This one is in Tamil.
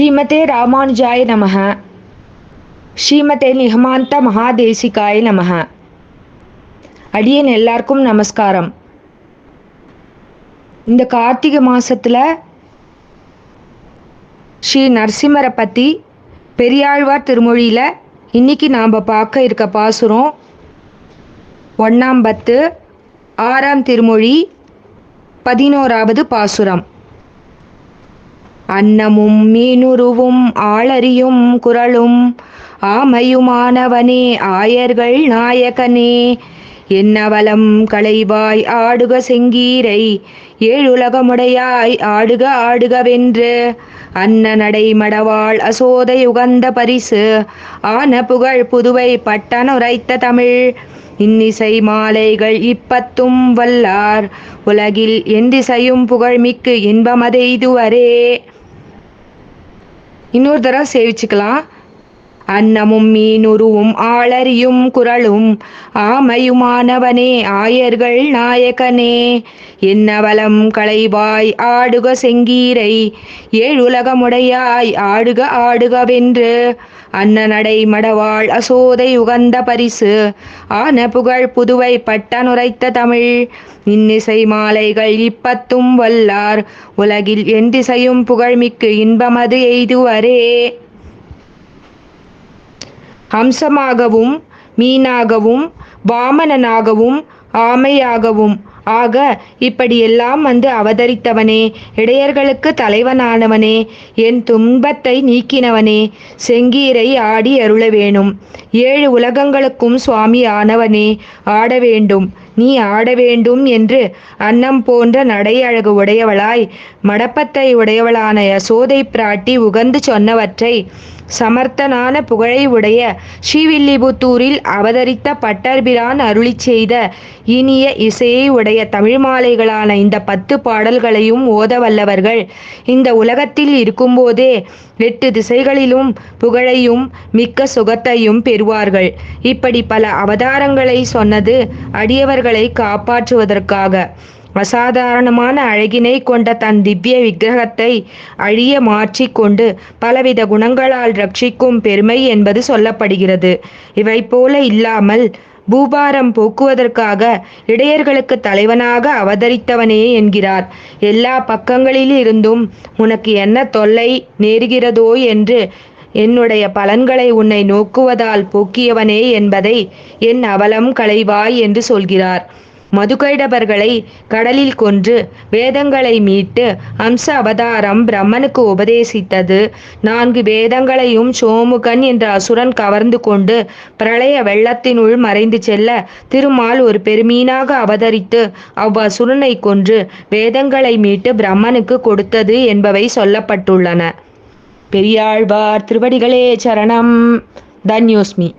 ஸ்ரீமதே ராமானுஜாய நமः ஸ்ரீமதே நிகமாந்த மகாதேசிகாய நமः அடியன் எல்லாருக்கும் நமஸ்காரம். இந்த கார்த்திகை மாதத்தில் ஸ்ரீ நரசிம்மரை பற்றி பெரியாழ்வார் திருமொழியில் இன்னைக்கு நாம் பார்க்க இருக்க பாசுரம் ஒன்றாம் பத்து ஆறாம் திருமொழி பதினோராவது பாசுரம். அன்னமும் மீனுருவும் ஆளறியும் குரலும். ஆமையுமானவனே ஆயர்கள் நாயகனே என்னவலம் களைவாய் ஆடுக செங்கீரை ஏழுலகமுடையாய் ஆடுக ஆடுகவென்று. அன்ன நடை மடவாள் அசோதை உகந்த பரிசு ஆன புகழ் புதுவை பட்டனுரைத்த தமிழ். இன்னிசை மாலைகள் இப்பத்தும் வல்லார் உலகில் எந்திசையும் புகழ்மிக்கு இன்பமதெய்துவரே இன்னொரு தடவை சேவிச்சுக்கலாம். அன்னமும் மீனுருவும் ஆளறியும் குரலும் ஆமையுமானவனே ஆயர்கள் நாயகனே. என்னவலம் களைவாய் ஆடுக செங்கீரை ஏழுலகமுடையாய் ஆடுக ஆடுகவென்று. அன்ன நடை மடவாள் அசோதை உகந்த பரிசு ஆன புகழ் புதுவை பட்டனுரைத்த தமிழ். இன்னிசை மாலைகள் இப்பத்தும் வல்லார் உலகில் எந்திசையும் புகழ்மிக்கு இன்பமது எய்துவரே. ஹம்சமாகவும் மீனாகவும் வாமனனாகவும் ஆமையாகவும். ஆக இப்படியெல்லாம் வந்து அவதரித்தவனே இடையர்களுக்கு தலைவனானவனே என் துன்பத்தை நீக்கினவனே செங்கீரை ஆடி அருள வேணும் ஏழு உலகங்களுக்கும் சுவாமி ஆனவனே ஆட வேண்டும் நீ ஆட வேண்டும் என்று அன்னம் போன்ற நடையழகு உடையவளாய் மடப்பத்தை உடையவளான யசோதை பிராட்டி உகந்து சொன்னவற்றை சமர்த்தனான புகழை உடைய ஸ்ரீவில்லிபுத்தூரில் அவதரித்த பட்டர்பிரான் அருளி செய்த இனிய இசையை உடைய தமிழ் மாலைகளான இந்த பத்து பாடல்களையும் ஓத வல்லவர்கள். இந்த உலகத்தில் இருக்கும்போதே எட்டு திசைகளிலும் புகழையும் மிக்க சுகத்தையும் பெறுவார்கள். இப்படி பல அவதாரங்களை சொன்னது அடியவர்களை காப்பாற்றுவதற்காக. அசாதாரணமான அழகினை கொண்ட தன் திவ்ய விக்கிரகத்தை அழிய மாற்றிக்கொண்டு பலவித குணங்களால் ரட்சிக்கும் பெருமை என்பது சொல்லப்படுகிறது. இவை போல இல்லாமல் பூபாரம் போக்குவதற்காக இடையர்களுக்கு தலைவனாக அவதரித்தவனே என்கிறார். எல்லா பக்கங்களிலிருந்தும் உனக்கு என்ன தொல்லை நேருகிறதோ என்று என்னுடைய பலன்களை உன்னை நோக்குவதால் போக்கியவனே என்பதை என் அவலம் களைவாய் என்று சொல்கிறார். மதுகைடபர்களை கடலில் கொன்று வேதங்களை மீட்டு அம்ச அவதாரம் பிரம்மனுக்கு உபதேசித்தது. நான்கு வேதங்களையும் சோமுகன் என்ற அசுரன் கவர்ந்து கொண்டு பிரளய வெள்ளத்தினுள் மறைந்து செல்ல திருமால் ஒரு பெருமீனாக அவதரித்து அவ்வசுரனை கொன்று வேதங்களை மீட்டு பிரம்மனுக்கு கொடுத்தது என்பவை சொல்லப்பட்டுள்ளன. பெரியாழ்வார் திருவடிகளே சரணம். தன்யோஸ்மி.